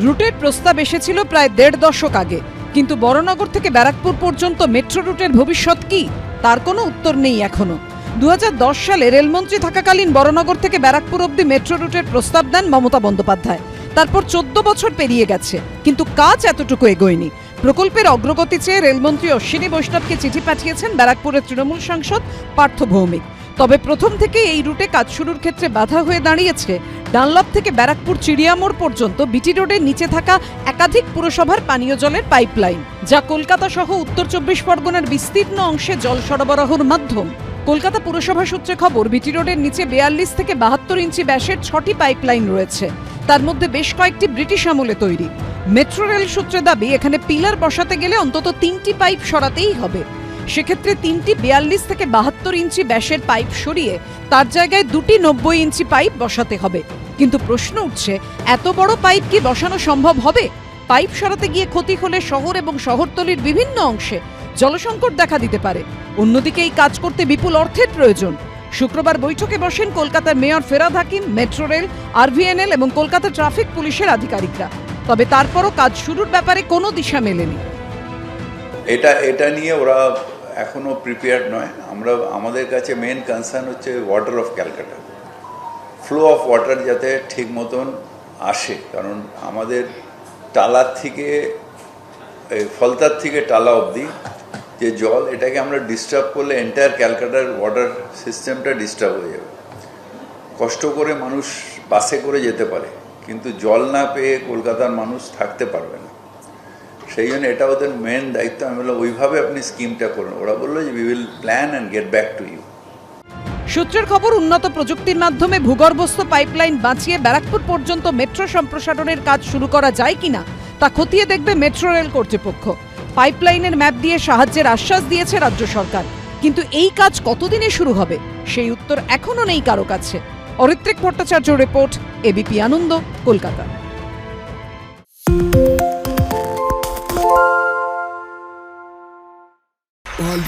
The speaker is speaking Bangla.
রুটের প্রস্তাব এসেছিল প্রায় দেড় দশক আগে। কিন্তু বড়নগর থেকে ব্যারাকপুর পর্যন্ত মেট্রো রুটের ভবিষ্যৎ কি, তার কোনো উত্তর নেই এখনও। দুই হাজার দশ সালে রেলমন্ত্রী থাকাকালীন বড়নগর থেকে ব্যারাকপুর অব্দি মেট্রো রুটের প্রস্তাব দেন মমতা বন্দ্যোপাধ্যায়। তারপর চোদ্দ বছর পেরিয়ে গেছে, কিন্তু কাজ এতটুকু এগোয়নি। প্রকল্পের অগ্রগতি চেয়ে রেলমন্ত্রী অশ্বিনী বৈষ্ণবকে চিঠি পাঠিয়েছেন ব্যারাকপুরের তৃণমূল সাংসদ পার্থ ভৌমিক। তবে প্রথম থেকে এই রুটে কাজ শুরুর ক্ষেত্রে বাধা হয়ে দাঁড়িয়েছে ডানলপ থেকে ব্যারাকপুর চিড়িয়ামোড় পর্যন্ত বিটি রোডের নিচে থাকা একাধিক পুরসভার পানীয় জলের পাইপলাইন, যা কলকাতা সহ উত্তর চব্বিশ পরগনার বিস্তীর্ণ অংশে জল সরবরাহর মাধ্যম। কলকাতা পুরসভা সূত্রে খবর, বিটি রোডের নিচে বেয়াল্লিশ থেকে বাহাত্তর ইঞ্চি ব্যাসের ছটি পাইপলাইন রয়েছে। তার মধ্যে বেশ কয়েকটি ব্রিটিশ আমলে তৈরি। মেট্রো রেল সূত্রে দাবি, এখানে পিলার বসাতে গেলে অন্তত তিনটি পাইপ সরাতেই হবে। সেক্ষেত্রে তিনটি বিয়াল্লিশ থেকে বাহাত্তর ইঞ্চি ব্যাসের পাইপ সরিয়ে তার জায়গায় দুটি নব্বই ইঞ্চি পাইপ বসাতে হবে। কিন্তু প্রশ্ন উঠছে, এত বড় পাইপ কি বসানো সম্ভব হবে? পাইপ সরাতে গিয়ে ক্ষতি হলে শহর এবং শহরতলির বিভিন্ন অংশে জলসংকট দেখা দিতে পারে। অন্যদিকে এই কাজ করতে বিপুল অর্থের প্রয়োজন। শুক্রবার বৈঠকে বসেন কলকাতার mayor Firhad Hakim, metro rail, RVNL এবং কলকাতা ট্রাফিক পুলিশের আধিকারিকরা। তবে তারপরও কাজ শুরুর ব্যাপারে কোনো দিশা মেলেনি। এটা এটা নিয়ে ওরা এখনও প্রিপেয়ার্ড নয়। আমরা, আমাদের কাছে মেন কনসার্ন হচ্ছে water of Calcutta flow of water যাতে ঠিক মতন আসে। কারণ আমাদের টালার থেকে ফলতার থেকে টালা অবধি যে জল, এটাকে আমরা ডিস্টার্ব করলে এন্টায়ার ক্যালকাটার ওয়াটার সিস্টেমটা ডিস্টার্ব হয়ে যাবে। কষ্ট করে মানুষ বাসে করে যেতে পারে। কিন্তু জল না পেয়ে কলকাতার মানুষ থাকতে পারবে না। সেই জন্য এটা ওদের মেন দায়িত্ব। আমি বললাম, ওইভাবে আপনি স্কিমটা করুন। ওরা বলল যে we will plan and get back to you সূত্রের খবর, উন্নত প্রযুক্তির মাধ্যমে ভূগর্ভস্থ পাইপলাইন বাঁচিয়ে ব্যারাকপুর পর্যন্ত মেট্রো সম্প্রসারণের কাজ শুরু করা যায় কিনা, তা খতিয়ে দেখবে মেট্রো রেল কর্তৃপক্ষ। পাইপলাইনের ম্যাপ দিয়ে সাহায্যের আশ্বাস দিয়েছে রাজ্য সরকার। কিন্তু এই কাজ কতদিনে শুরু হবে? সেই উত্তর এখনও নেই কারও কাছে। Aritrik Bhattacharya report ABP Ananda, Kolkata.